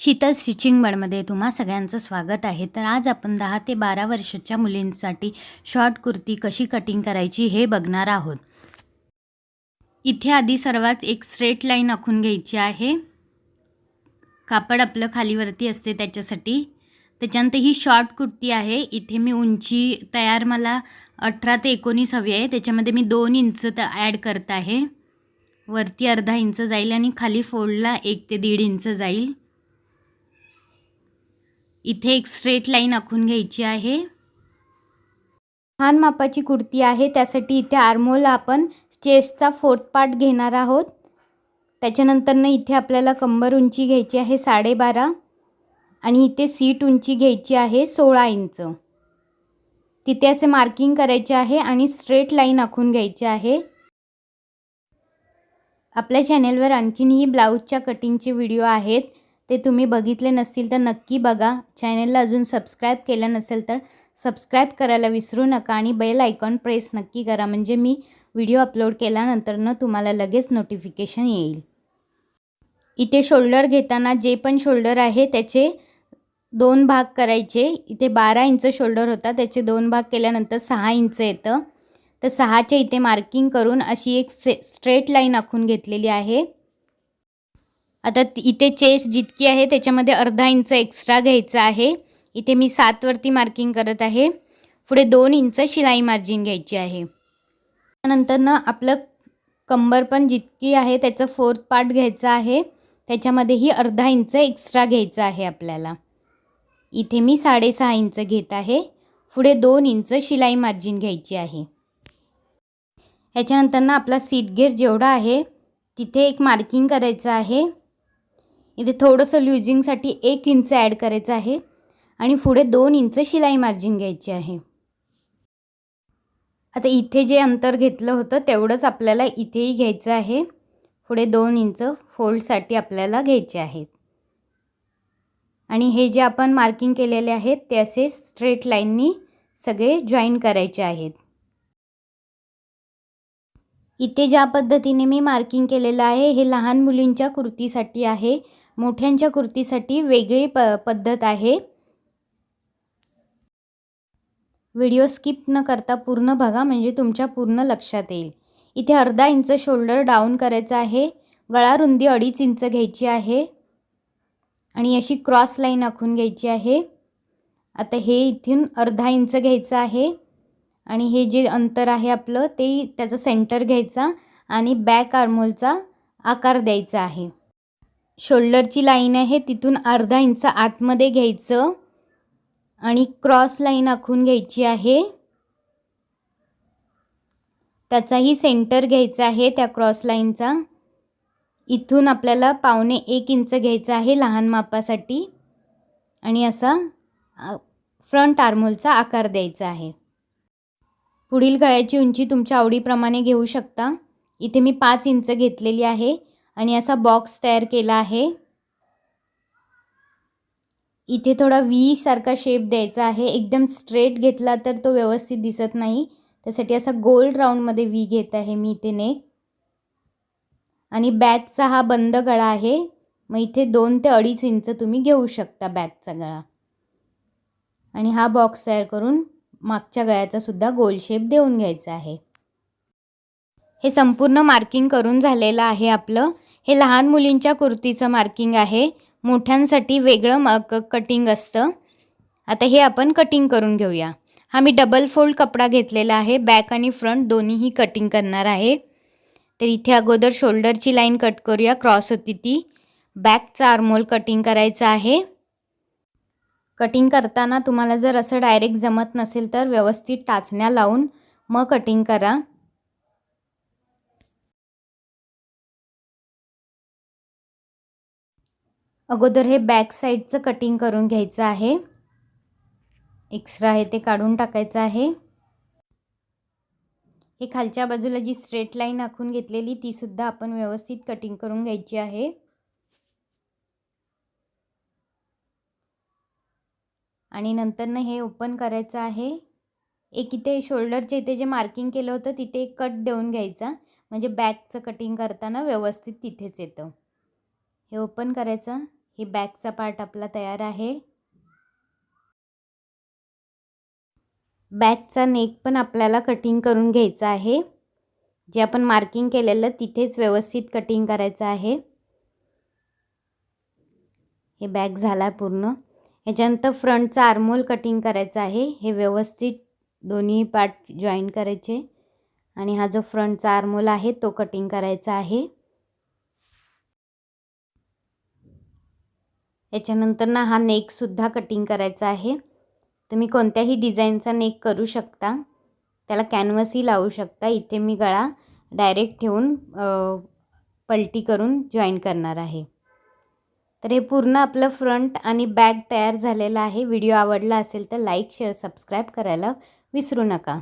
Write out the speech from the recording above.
Sheetal stitching बडमध्ये तुम्हा सगळ्यांचं स्वागत आहे. तर आज आपण दहा ते बारा वर्षाच्या मुलींसाठी शॉर्ट कुर्ती कशी कटिंग करायची हे बघणार आहोत. इथे आधी सर्वात एक स्ट्रेट लाईन आखून घ्यायची आहे. कापड आपलं खालीवरती असते त्याच्यासाठी. त्याच्यानंतर ही शॉर्ट कुर्ती आहे. इथे मी उंची तयार मला अठरा ते एकोणीस हवी आहे. त्याच्यामध्ये मी दोन इंच तर ॲड करत आहे. वरती अर्धा इंच जाईल आणि खाली फोल्डला एक ते दीड इंच जाईल. इथे एक स्ट्रेट लाईन आखून घ्यायची आहे. लहान मापाची कुर्ती आहे त्यासाठी इथे आर्मोला आपण चेस्टचा फोर्थ पार्ट घेणार आहोत. त्याच्यानंतरनं इथे आपल्याला कंबर उंची घ्यायची आहे साडेबारा आणि इथे सीट उंची घ्यायची आहे सोळा इंच. तिथे असे मार्किंग करायचे आहे आणि स्ट्रेट लाईन आखून घ्यायची आहे. आपल्या चॅनेलवर आणखीनही ब्लाऊजच्या कटिंगचे व्हिडिओ आहेत. ते तुम्ही बघितले नसतील तर नक्की बघा. चॅनलला अजून सबस्क्राईब केलं नसेल तर सबस्क्राईब करायला विसरू नका आणि बेल आयकॉन प्रेस नक्की करा. म्हणजे मी व्हिडिओ अपलोड केल्यानंतरनं तुम्हाला लगेच नोटिफिकेशन येईल. इथे शोल्डर घेताना जे पण शोल्डर आहे त्याचे दोन भाग करायचे. इथे बारा इंच शोल्डर होता. त्याचे दोन भाग केल्यानंतर सहा इंच येतं. तर सहाच्या इथे मार्किंग करून अशी एक से स्ट्रेट लाईन आखून घेतलेली आहे. आता इथे चेस्ट जितकी आहे त्याच्यामध्ये अर्धा इंच एक्स्ट्रा घ्यायचं आहे. इथे मी सातवरती मार्किंग करत आहे. पुढे दोन इंच शिलाई मार्जिन घ्यायची आहे. त्यानंतर ना आपलं कंबर पण जितकी आहे त्याचं फोर्थ पार्ट घ्यायचं आहे. त्याच्यामध्येही अर्धा इंच एक्स्ट्रा घ्यायचं आहे आपल्याला. इथे मी साडेसहा इंच घेत आहे. पुढे दोन इंच शिलाई मार्जिन घ्यायची आहे. ह्याच्यानंतर ना आपला सीट घेर जेवढा आहे तिथे एक मार्किंग करायचं आहे. इथे थोडंसं ल्युजिंगसाठी एक इंच ॲड करायचं आहे आणि पुढे दोन इंच शिलाई मार्जिन घ्यायची आहे. आता इथे जे अंतर घेतलं होतं तेवढंच आपल्याला इथेही घ्यायचं आहे. पुढे दोन इंच फोल्डसाठी आपल्याला घ्यायचे आहेत. आणि हे जे आपण मार्किंग केलेले आहेत ते असे स्ट्रेट लाईननी सगळे जॉईन करायचे आहेत. इथे ज्या पद्धतीने मी मार्किंग केलेलं आहे हे लहान मुलींच्या कुर्तीसाठी आहे. मोठ्यांच्या कुर्तीसाठी वेगळी प पद्धत आहे. व्हिडिओ स्किप न करता पूर्ण बघा म्हणजे तुमच्या पूर्ण लक्षात येईल. इथे अर्धा इंच शोल्डर डाऊन करायचं आहे. गळा रुंदी अडीच इंच घ्यायची आहे. आणि अशी क्रॉस लाईन आखून घ्यायची आहे. आता हे इथून अर्धा इंच घ्यायचं आहे. आणि हे जे अंतर आहे आपलं ते त्याचं सेंटर घ्यायचा आणि बॅक आर्मोलचा आकार द्यायचा आहे. शोल्डरची लाईन आहे तिथून अर्धा इंच आतमध्ये घ्यायचं आणि क्रॉस लाईन आखून घ्यायची आहे. त्याचाही सेंटर घ्यायचा आहे त्या क्रॉस लाईनचा. इथून आपल्याला पावणे एक इंच घ्यायचं आहे लहान मापासाठी आणि असा फ्रंट आर्मोलचा आकार द्यायचा आहे. पुढील गळ्याची उंची तुमच्या आवडीप्रमाणे घेऊ शकता. इथे मी पाच इंच घेतलेली आहे. आणि असा बॉक्स तयार केला आहे. इथे थोडा व्ही सारखा शेप द्यायचा आहे. एकदम स्ट्रेट घेतला तर तो व्यवस्थित दिसत नाही. त्यासाठी असा गोल्ड राऊंडमध्ये व्ही घेत आहे मी इथे नेक आणि बॅगचा हा बंद गळा आहे. मग इथे दोन ते अडीच इंच तुम्ही घेऊ शकता बॅगचा गळा. आणि हा बॉक्स तयार करून मागच्या गळ्याचा सुद्धा गोल शेप देऊन घ्यायचा आहे. हे संपूर्ण मार्किंग करून झालेलं आहे आपलं. हे लहान मुलींच्या कुर्तीचं मार्किंग आहे. मोठ्यांसाठी वेगळं म क कटिंग असतं. आता हे आपण कटिंग करून घेऊया. हा मी डबल फोल्ड कपडा घेतलेला आहे. बॅक आणि फ्रंट दोन्हीही कटिंग करणार आहे. तर इथे अगोदर शोल्डरची लाईन कट करूया. क्रॉस होती ती. बॅकचा आर्मोल कटिंग करायचं आहे. कटिंग करताना तुम्हाला जर असं डायरेक्ट जमत नसेल तर व्यवस्थित टाचण्या लावून मग कटिंग करा. अगोदर हे बॅक साईडचं कटिंग करून घ्यायचं आहे. एक्स्ट्रा आहे ते काढून टाकायचं आहे. हे खालच्या बाजूला जी स्ट्रेट लाईन आखून घेतलेली तीसुद्धा आपण व्यवस्थित कटिंग करून घ्यायची आहे. आणि नंतरनं हे ओपन करायचं आहे. एक इथे शोल्डरच्या इथे जे मार्किंग केलं होतं तिथे एक कट देऊन घ्यायचा. म्हणजे बॅकचं कटिंग करताना व्यवस्थित तिथेच येतं. हे ओपन करायचं. हे बॅकचा पार्ट आपला तयार आहे. बॅकचा नेक पण आपल्याला कटिंग करून घ्यायचा आहे. जे आपण मार्किंग केलेलं तिथेच व्यवस्थित कटिंग करायचं आहे. हे बॅक झाला पूर्ण. याच्यानंतर फ्रंटचा आर्मोल कटिंग करायचा आहे. हे व्यवस्थित दोन्ही पार्ट जॉईन करायचे. आणि हा जो फ्रंटचा आर्मोल आहे तो कटिंग करायचा आहे. याच्यानंतर ना हा नेकसुद्धा कटिंग करायचा आहे. तुम्ही कोणत्याही डिझाईनचा नेक करू शकता. त्याला कॅनव्हसही लावू शकता. इथे मी गळा डायरेक्ट ठेवून पलटी करून जॉईन करणार आहे. तर हे पूर्ण आपलं फ्रंट आणि बॅक तयार झालेलं आहे. व्हिडिओ आवडला असेल तर लाईक शेअर सबस्क्राईब करायला विसरू नका.